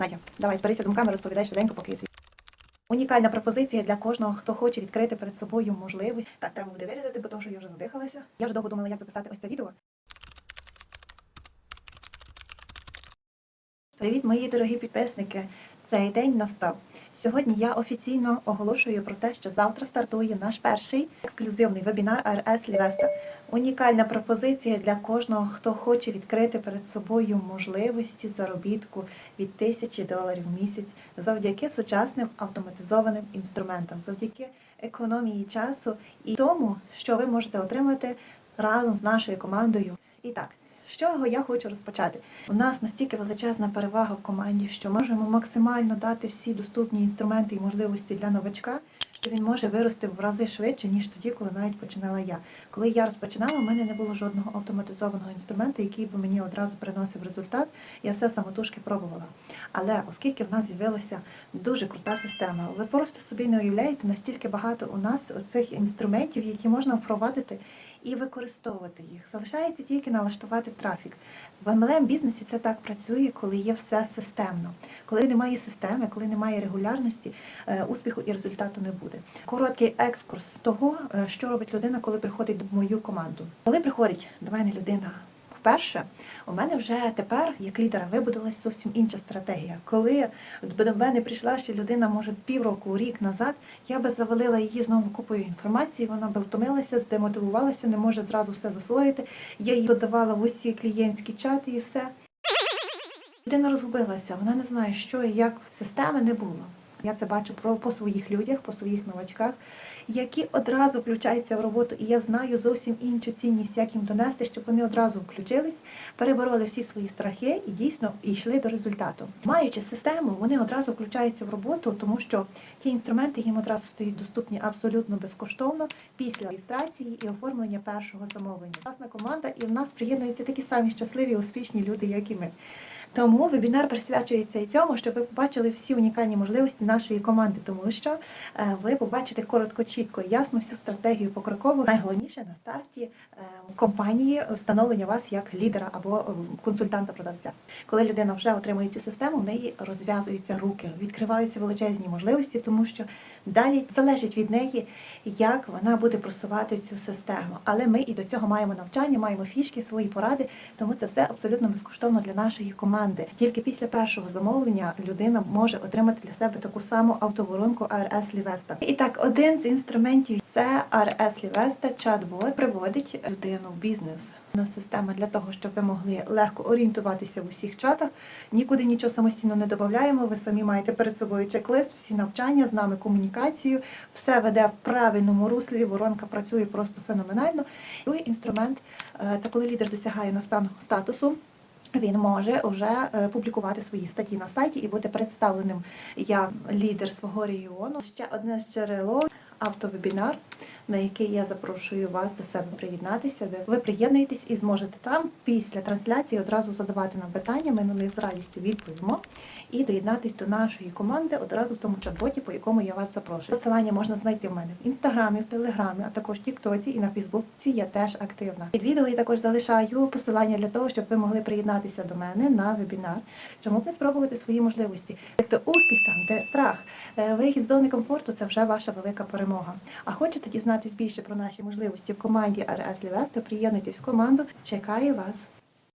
Надя, давай зберися думками, розповідай швиденько, поки я свій. Унікальна пропозиція для кожного, хто хоче відкрити перед собою можливість. Так, треба буде вирізати, бо того, що я вже задихалася. Я вже довго думала, як записати ось це відео. Привіт, мої дорогі підписники! Цей день настав. Сьогодні я офіційно оголошую про те, що завтра стартує наш перший ексклюзивний вебінар АРС Лівеста. Унікальна пропозиція для кожного, хто хоче відкрити перед собою можливості заробітку від тисячі доларів в місяць завдяки сучасним автоматизованим інструментам, завдяки економії часу і тому, що ви можете отримати разом з нашою командою. І так. З чого я хочу розпочати? У нас настільки величезна перевага в команді, що можемо максимально дати всі доступні інструменти і можливості для новачка, що він може вирости в рази швидше, ніж тоді, коли навіть починала я. Коли я розпочинала, у мене не було жодного автоматизованого інструменту, який би мені одразу приносив результат. Я все самотужки пробувала. Але оскільки в нас з'явилася дуже крута система, ви просто собі не уявляєте, настільки багато у нас цих інструментів, які можна впровадити і використовувати їх. Залишається тільки налаштувати трафік. В MLM бізнесі це так працює, коли є все системно. Коли немає системи, коли немає регулярності, е, успіху і результату не буде. Короткий екскурс того, е, що робить людина, коли приходить до мою команду. Коли приходить до мене людина. Вперше у мене вже тепер, як лідера, вибудилась зовсім інша стратегія. Коли до мене прийшла ще людина, може півроку, рік назад, я би завалила її знову купою інформації. Вона би втомилася, здемотивувалася, не може зразу все засвоїти. Я їй додавала в усі клієнтські чати і все. Людина розгубилася, вона не знає, що і як системи не було. Я це бачу про по своїх людях, по своїх новачках, які одразу включаються в роботу, і я знаю зовсім іншу цінність, як їм донести, щоб вони одразу включились, перебороли всі свої страхи і дійсно йшли до результату. Маючи систему, вони одразу включаються в роботу, тому що ті інструменти їм одразу стають доступні абсолютно безкоштовно після реєстрації і оформлення першого замовлення. Власна команда, і в нас приєднуються такі самі щасливі, успішні люди, як і ми. Тому вебінар присвячується і цьому, щоб ви побачили всі унікальні можливості нашої команди, тому що е, ви побачите коротко, чітко, і ясно всю стратегію покроково. Найголовніше на старті е, компанії встановлення вас як лідера або е, консультанта-продавця. Коли людина вже отримує цю систему, в неї розв'язуються руки, відкриваються величезні можливості, тому що далі залежить від неї, як вона буде просувати цю систему. Але ми і до цього маємо навчання, маємо фішки, свої поради, тому це все абсолютно безкоштовно для нашої команди. Тільки після першого замовлення людина може отримати для себе таку саму автоворонку ARS Лівеста. І так, один з інструментів це ARS Лівеста, чат-бот приводить людину в бізнес. На система для того, щоб ви могли легко орієнтуватися в усіх чатах. Нікуди нічого самостійно не додаємо. Ви самі маєте перед собою чек-лист, всі навчання, з нами комунікацію, все веде в правильному руслі. Воронка працює просто феноменально. Другий інструмент е, це коли лідер досягає нас певного статусу. Він може вже е, публікувати свої статті на сайті і бути представленим як лідер свого регіону. Ще одне джерело автовебінар, на який я запрошую вас до себе приєднатися, де ви приєднуєтесь і зможете там після трансляції одразу задавати нам питання. Ми на них з радістю відповімо і доєднатись до нашої команди одразу в тому чат-боті, по якому я вас запрошую. Посилання можна знайти в мене в інстаграмі, в телеграмі, а також в Тіктоці і на Фейсбуці. Я теж активна. Під відео я також залишаю посилання для того, щоб ви могли приєднатися до мене на вебінар, чому б не спробувати свої можливості. Як то успіх там, де страх, е, вихід з зони комфорту це вже ваша велика перемога. А хочете дізнатись більше про наші можливості в команді РС Лівеста? Приєднуйтесь в команду. Чекаю вас.